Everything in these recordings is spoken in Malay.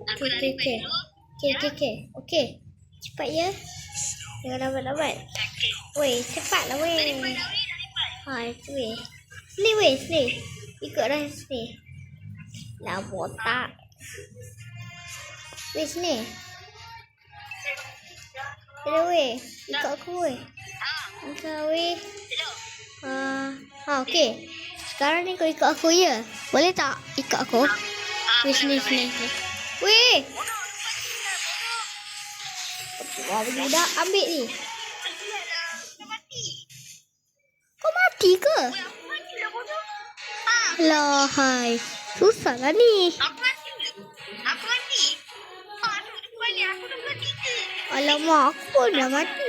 Okey, okey, okey. Okey, okey, okey. Okey. Cepat ya. Jangan lambat-lambat. Weh, cepatlah weh. Ha, itu weh. Sini weh, sini. Ikut dah sini. Lah botak. Weh, sini. Hello weh. Ikut aku weh. Masa weh. Ha, ha okey. Sekarang ni kau ikut aku ya. Boleh tak ikut aku? Weh, sini, sini, sini. Weh. Wah, budak ambil ni. Kau mati ke? Lah, hai. Susah lah ni. Aku mati. Aku mati. Ni aku dah mati ke? Alamak, aku pun dah mati.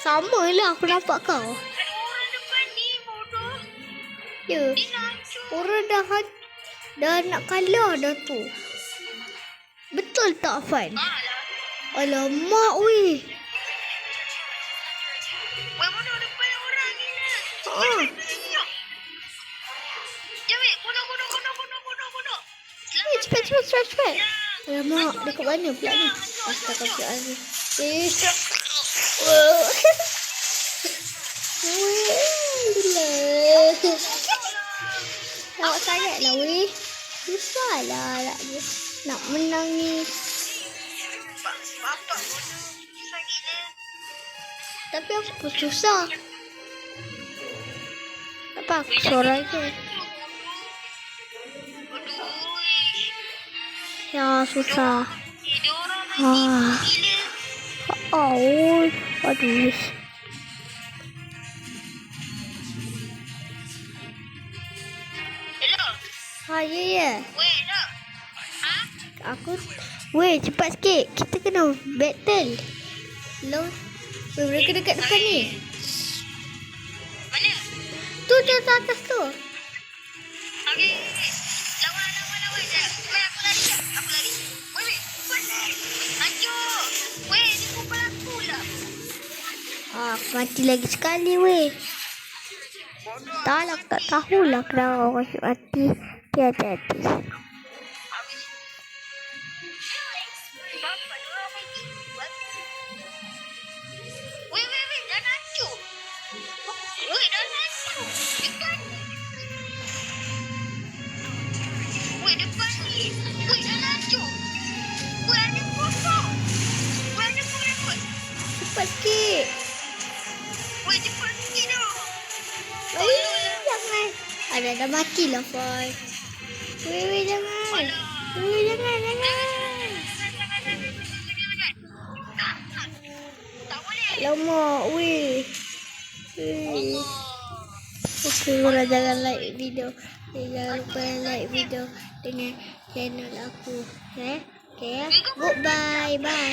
Sama lah aku nampak kau. Ada orang depan ni, bodoh. Ya, orang dah ha- dah nak kalah dah tu. Betul tak, Fan? Alamak, weh. Lah. Ah. Ya. Eh, cepat, cepat, cepat, cepat. Alamak, dekat mana pula ni? Astagfirullahaladzim. Eh, Wah. Weh, gila. Lawak sangat lah, weh. Susah lah nak, nak menang ni. Bapak bodoh. Susah gila. Tapi aku pun susah. Apa aku sorang je. Ya, susah. Ah. Oh, aduh. Ha, ya, ya. Weh, dah. Ha? Aku Weh cepat sikit Kita kena battle Hello Weh mereka dekat depan ni Mana? Tu tu tu atas tu Okey, okey. Lawan, lawan, lawan. Sekejap. Weh, aku lari. Aku lari. Weh, weh. Weh. Hancur. Weh, dia pukul aku lah. ah, Aku mati lagi sekali weh Tak lah aku tak tahulah kenapa aku asyik mati Hancur. Weh, ada pokok. Weh, ada pokok. Cepat sikit Weh, cepat sikit dah. Weh jangan Ada dah mati lah Fai Weh weh jangan Weh jangan jangan. Lama weh Weh Okay, korang jangan like video. Eh, jangan lupa like video dengan channel aku. Eh? Okay, goodbye. Bye.